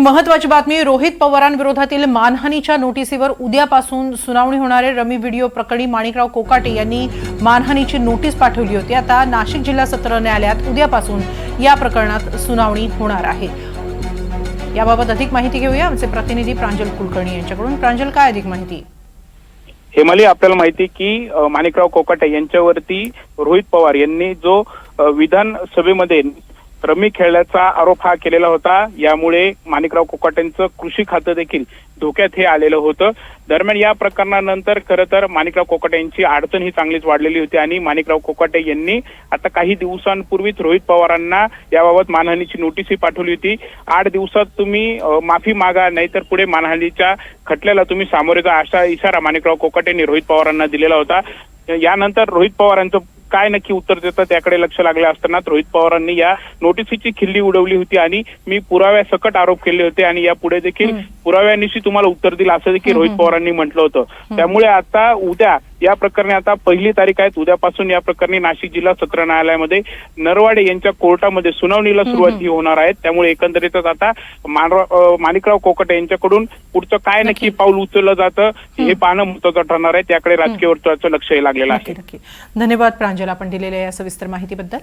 महत्वाची बातमी रोहित पवारांविरोधातील मानहानीच्या नोटिसीवर उद्यापासून सुनावणी होणारे रमी व्हिडिओ प्रकरणी माणिकराव कोकाटे यांनी मानहानीची नोटीस पाठवली होती. आता नाशिक जिल्हा सत्र न्यायालयात उद्यापासून या प्रकरणात सुनावणी होणार आहे. याबाबत अधिक माहिती घेऊया. आमचे प्रतिनिधी प्रांजल कुलकर्णी यांच्याकडून. प्रांजल काय अधिक माहिती? हेमाली आपल्याला माहिती आहे की माणिकराव कोकाटे यांच्यावरती रोहित पवार यांनी जो विधानसभेमध्ये रमी खेळल्याचा आरोप हा केलेला होता. यामुळे माणिकराव कोकाटेंचं कृषी खातं देखील धोक्यात हे आलेलं होतं. दरम्यान या प्रकरणानंतर खरं तर माणिकराव कोकाटे यांची अडचण ही चांगलीच वाढलेली होती आणि माणिकराव कोकाटे यांनी आता काही दिवसांपूर्वीच रोहित पवारांना याबाबत मानहानीची नोटीसही पाठवली होती. आठ दिवसात तुम्ही माफी मागा नाहीतर पुढे मानहानीच्या खटल्याला तुम्ही सामोरे जा असा इशारा माणिकराव कोकाटेंनी रोहित पवारांना दिलेला होता. यानंतर रोहित पवारांचं काय नक्की उत्तर देतं त्याकडे लक्ष लागले असताना रोहित पवारांनी या नोटिसीची खिल्ली उडवली होती आणि मी पुराव्या सकट आरोप केले होते आणि यापुढे देखील. पुराव्यानिशी तुम्हाला उत्तर दिलं असं देखील रोहित. पवारांनी म्हटलं होतं त्यामुळे आता उद्या या प्रकरणी आता पहिली तारीख आहे उद्यापासून या प्रकरणी नाशिक जिल्हा सत्र न्यायालयामध्ये नरवाडे यांच्या कोर्टामध्ये सुनावणीला सुरुवात ही होणार आहे. त्यामुळे एकंदरीतच आता माणिकराव कोकटे यांच्याकडून पुढचं काय नक्की. पाऊल उचललं जातं हे पाहणं महत्वाचं ठरणार आहे. त्याकडे राजकीय वर्तुळाचं लक्षही लागलेलं आहे. धन्यवाद प्रांजल आपण दिलेल्या या सविस्तर माहितीबद्दल.